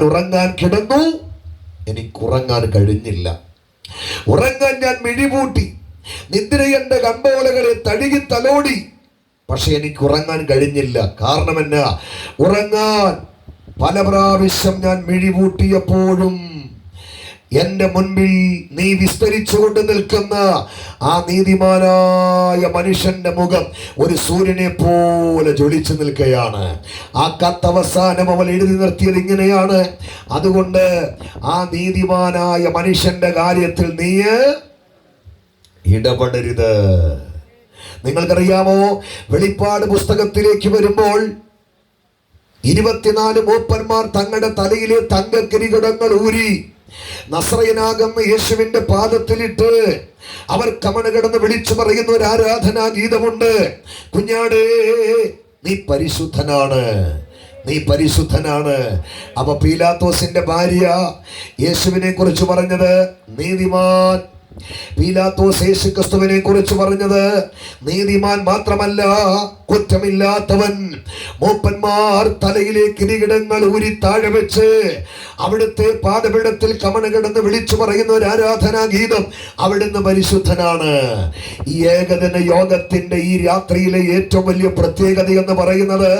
ഉറങ്ങാൻ കിടന്നു. എനിക്ക് ഉറങ്ങാൻ കഴിഞ്ഞില്ല. ഉറങ്ങാൻ ഞാൻ മിഴിപൂട്ടി നിദ്രയന്റെ കമ്പോലകളെ തഴുകി തലോടി. പക്ഷെ എനിക്ക് ഉറങ്ങാൻ കഴിഞ്ഞില്ല. കാരണം എന്നാ? ഉറങ്ങാൻ. പല പ്രാവശ്യം ഞാൻ മിഴിപൂട്ടിയപ്പോഴും എന്റെ മുൻപിൽ നീ വിസ്തരിച്ചുകൊണ്ട് നിൽക്കുന്ന ആ നീതിമാനായ മനുഷ്യന്റെ മുഖം ഒരു സൂര്യനെ പോലെ ജ്വലിച്ചു നിൽക്കുകയാണ് ആ കത്തവസാനം അവൾ എഴുതി നിർത്തിയത് ഇങ്ങനെയാണ്. അതുകൊണ്ട് ആ നീതിമാനായ മനുഷ്യന്റെ കാര്യത്തിൽ നീ ഇടപെടരുത്. നിങ്ങൾക്കറിയാമോ? വെളിപ്പാട് പുസ്തകത്തിലേക്ക് വരുമ്പോൾ ഇരുപത്തിനാല് മൂപ്പന്മാർ തങ്ങളുടെ തലയിലെ തങ്കക്കിരികിടങ്ങൾ ഊരി നസ്രയനാകുന്ന യേശുവിന്റെ പാദത്തിലിട്ട് അവർ കമണ് കിടന്ന് വിളിച്ചു പറയുന്ന ഒരു ആരാധനാ ഗീതമുണ്ട്. കുഞ്ഞാടേ നീ പരിശുദ്ധനാണ്. നീ പരിശുദ്ധനാണ്. അപ്പൊ പീലാത്തോസിന്റെ ഭാര്യ യേശുവിനെ കുറിച്ച് പറഞ്ഞത് നീതിമാൻ പീലാത്തോസ് യേശു ക്രിസ്തുവിനെ കുറിച്ച് പറഞ്ഞത് നീതിമാൻ മാത്രമല്ല കുറ്റമില്ലാത്തവൻ മൂപ്പന്മാർ തലയിലെ കിരീടങ്ങൾ ഊരി താഴെ വെച്ച് അവിടുത്തെ പാദപീഠത്തിൽ കമണ കിടന്ന് വിളിച്ചു പറയുന്ന ഒരു ആരാധനാ ഗീതം അവിടുന്ന് പരിശുദ്ധനാണ്. ഈ ഏകദിന യോഗത്തിന്റെ ഈ രാത്രിയിലെ ഏറ്റവും വലിയ പ്രത്യേകത എന്ന് പറയുന്നത്